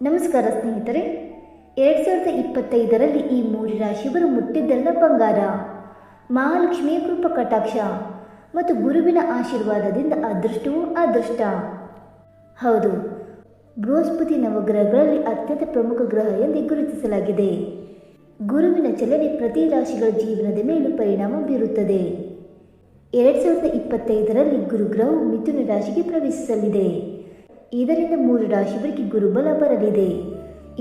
ನಮಸ್ಕಾರ ಸ್ನೇಹಿತರೆ. ಎರಡು ಸಾವಿರದ ಇಪ್ಪತ್ತೈದರಲ್ಲಿ ಈ ಮೂರು ರಾಶಿಯವರು ಮುಟ್ಟಿದ್ದೆಲ್ಲ ಬಂಗಾರ. ಮಹಾಲಕ್ಷ್ಮಿಯ ಕೃಪ ಕಟಾಕ್ಷ ಮತ್ತು ಗುರುವಿನ ಆಶೀರ್ವಾದದಿಂದ ಅದೃಷ್ಟವೂ ಅದೃಷ್ಟ. ಹೌದು, ಬೃಹಸ್ಪತಿ ನವಗ್ರಹಗಳಲ್ಲಿ ಅತ್ಯಂತ ಪ್ರಮುಖ ಗ್ರಹ ಎಂದು ಗುರುತಿಸಲಾಗಿದೆ. ಗುರುವಿನ ಚಲನೆ ಪ್ರತಿ ರಾಶಿಗಳ ಜೀವನದ ಮೇಲೂ ಪರಿಣಾಮ ಬೀರುತ್ತದೆ. ಎರಡು ಸಾವಿರದ ಇಪ್ಪತ್ತೈದರಲ್ಲಿ ಗುರುಗ್ರಹವು ಮಿಥುನ ರಾಶಿಗೆ ಪ್ರವೇಶಿಸಲಿದೆ. ಇದರಿಂದ ಮೂರು ರಾಶಿಯವರಿಗೆ ಗುರುಬಲ ಬರಲಿದೆ.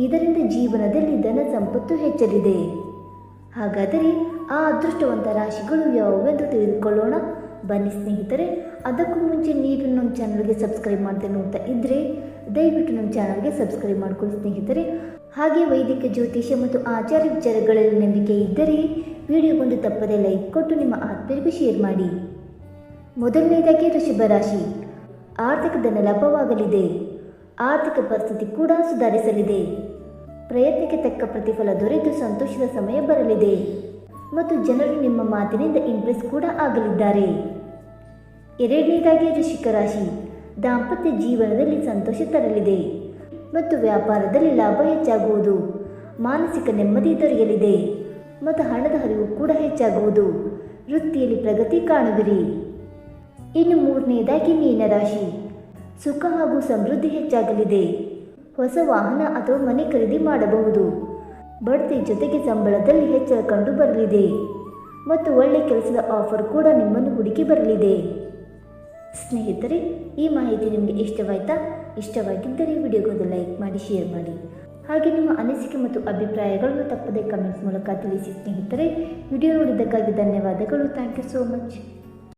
ಇದರಿಂದ ಜೀವನದಲ್ಲಿ ಧನ ಸಂಪತ್ತು ಹೆಚ್ಚಲಿದೆ. ಹಾಗಾದರೆ ಆ ಅದೃಷ್ಟವಂತ ರಾಶಿಗಳು ಯಾವುವೆಂದು ತಿಳಿದುಕೊಳ್ಳೋಣ? ಬನ್ನಿ ಸ್ನೇಹಿತರೆ, ಅದಕ್ಕೂ ಮುಂಚೆ ನೀವು ನಮ್ಮ ಚಾನಲ್ಗೆ ಸಬ್ಸ್ಕ್ರೈಬ್ ಮಾಡ್ತೇನೆ ನೋಡ್ತಾ ಇದ್ದರೆ ದಯವಿಟ್ಟು ನಮ್ಮ ಚಾನಲ್ಗೆ ಸಬ್ಸ್ಕ್ರೈಬ್ ಮಾಡ್ಕೊಳ್ಳಿ ಸ್ನೇಹಿತರೆ. ಹಾಗೆ ವೈದಿಕ, ಜ್ಯೋತಿಷ್ಯ ಮತ್ತು ಆಚಾರ ವಿಚಾರಗಳಲ್ಲಿ ನಂಬಿಕೆ ಇದ್ದರೆ ವಿಡಿಯೋಗೊಂದು ತಪ್ಪದೆ ಲೈಕ್ ಕೊಟ್ಟು ನಿಮ್ಮ ಆತ್ಮೀಯರಿಗೂ ಶೇರ್ ಮಾಡಿ. ಮೊದಲನೇದಾಗಿ ರಾಶಿ. ಆರ್ಥಿಕ ಧನ ಲಾಭವಾಗಲಿದೆ ಆರ್ಥಿಕ ಪರಿಸ್ಥಿತಿ ಕೂಡ ಸುಧಾರಿಸಲಿದೆ. ಪ್ರಯತ್ನಕ್ಕೆ ತಕ್ಕ ಪ್ರತಿಫಲ ದೊರೆತು ಸಂತೋಷದ ಸಮಯ ಬರಲಿದೆ. ಮತ್ತು ಜನರು ನಿಮ್ಮ ಮಾತಿನಿಂದ ಇಂಪ್ರೆಸ್ ಕೂಡ ಆಗಲಿದ್ದಾರೆ. ಎರಡನೇದಾಗಿ ವೃಶ್ಚಿಕ ರಾಶಿ ದಾಂಪತ್ಯ ಜೀವನದಲ್ಲಿ ಸಂತೋಷ ತರಲಿದೆ. ಮತ್ತು ವ್ಯಾಪಾರದಲ್ಲಿ ಲಾಭ ಹೆಚ್ಚಾಗುವುದು. ಮಾನಸಿಕ ನೆಮ್ಮದಿ ದೊರೆಯಲಿದೆ. ಮತ್ತು ಹಣದ ಹರಿವು ಕೂಡ ಹೆಚ್ಚಾಗುವುದು. ವೃತ್ತಿಯಲ್ಲಿ ಪ್ರಗತಿ ಕಾಣುವಿರಿ. ಇನ್ನು ಮೂರನೇದಾಗಿ ಮೀನರಾಶಿ. ಸುಖ ಹಾಗೂ ಸಮೃದ್ಧಿ ಹೆಚ್ಚಾಗಲಿದೆ. ಹೊಸ ವಾಹನ ಅಥವಾ ಮನೆ ಖರೀದಿ ಮಾಡಬಹುದು. ಬಡ್ತಿ ಜೊತೆಗೆ ಸಂಬಳದಲ್ಲಿ ಹೆಚ್ಚಳ ಕಂಡು ಬರಲಿದೆ. ಮತ್ತು ಒಳ್ಳೆ ಕೆಲಸದ ಆಫರ್ ಕೂಡ ನಿಮ್ಮನ್ನು ಹುಡುಕಿ ಬರಲಿದೆ. ಸ್ನೇಹಿತರೆ, ಈ ಮಾಹಿತಿ ನಿಮಗೆ ಇಷ್ಟವಾಯ್ತಾ? ಇಷ್ಟವಾಗಿದ್ದರೆ ವಿಡಿಯೋಗೊಂದು ಲೈಕ್ ಮಾಡಿ, ಶೇರ್ ಮಾಡಿ. ಹಾಗೆ ನಿಮ್ಮ ಅನಿಸಿಕೆ ಮತ್ತು ಅಭಿಪ್ರಾಯಗಳನ್ನು ತಪ್ಪದೇ ಕಮೆಂಟ್ಸ್ ಮೂಲಕ ತಿಳಿಸಿ ಸ್ನೇಹಿತರೆ. ವಿಡಿಯೋ ನೋಡಿದ್ದಕ್ಕಾಗಿ ಧನ್ಯವಾದಗಳು. Thank you so much.